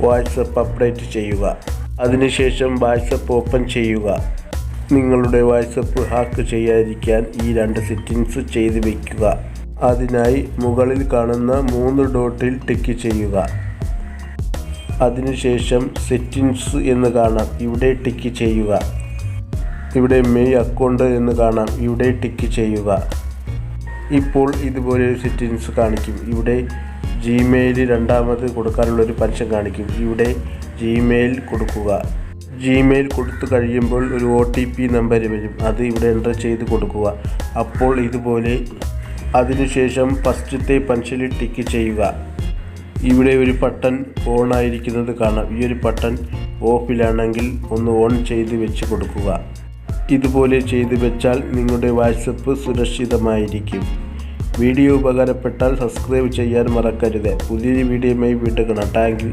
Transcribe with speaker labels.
Speaker 1: WhatsApp update ചെയ്യുക. അതിനുശേഷം WhatsApp open ചെയ്യുക. നിങ്ങളുടെ വാട്സപ്പ് ഹാക്ക് ചെയ്യാതിരിക്കാൻ ഈ രണ്ട് സെറ്റിങ്സ് ചെയ്ത് വയ്ക്കുക അതിനായി മുകളിൽ കാണുന്ന മൂന്ന് ഡോട്ടിൽ ടിക്ക് ചെയ്യുക. അതിനുശേഷം സെറ്റിങ്സ് എന്ന് കാണാം. ഇവിടെ ടിക്ക് ചെയ്യുക. ഇവിടെ മെയ് അക്കൗണ്ട് എന്ന് കാണാം. ഇവിടെ ടിക്ക് ചെയ്യുക. ഇപ്പോൾ ഇതുപോലെ സെറ്റിങ്സ് കാണിക്കും. ഇവിടെ ജിമെയിൽ രണ്ടാമത് കൊടുക്കാനുള്ള ഒരു പരസ്യം കാണിക്കും. ഇവിടെ ജിമെയിൽ കൊടുക്കുക. ജിമെയിൽ കൊടുത്തു കഴിയുമ്പോൾ ഒരു ഒ ടി പി നമ്പർ വരും. അത് ഇവിടെ എന്റർ ചെയ്ത് കൊടുക്കുക. അപ്പോൾ ഇതുപോലെ അതിനുശേഷം ഫസ്റ്റത്തെ പെൻഷനിൽ ടിക്ക് ചെയ്യുക. ഇവിടെ ഒരു ബട്ടൺ ഓൺ ആയിരിക്കുന്നത് കാണാം. ഈ ഒരു ബട്ടൺ ഓഫിലാണെങ്കിൽ ഒന്ന് ഓൺ ചെയ്ത് വെച്ച് കൊടുക്കുക. ഇതുപോലെ ചെയ്ത് വെച്ചാൽ നിങ്ങളുടെ വാട്സപ്പ് സുരക്ഷിതമായിരിക്കും. വീഡിയോ ഉപകാരപ്പെട്ടാൽ സബ്സ്ക്രൈബ് ചെയ്യാൻ മറക്കരുത്. പുതിയൊരു വീഡിയോയുമായി വീണ്ടും കാണാം. താങ്ക്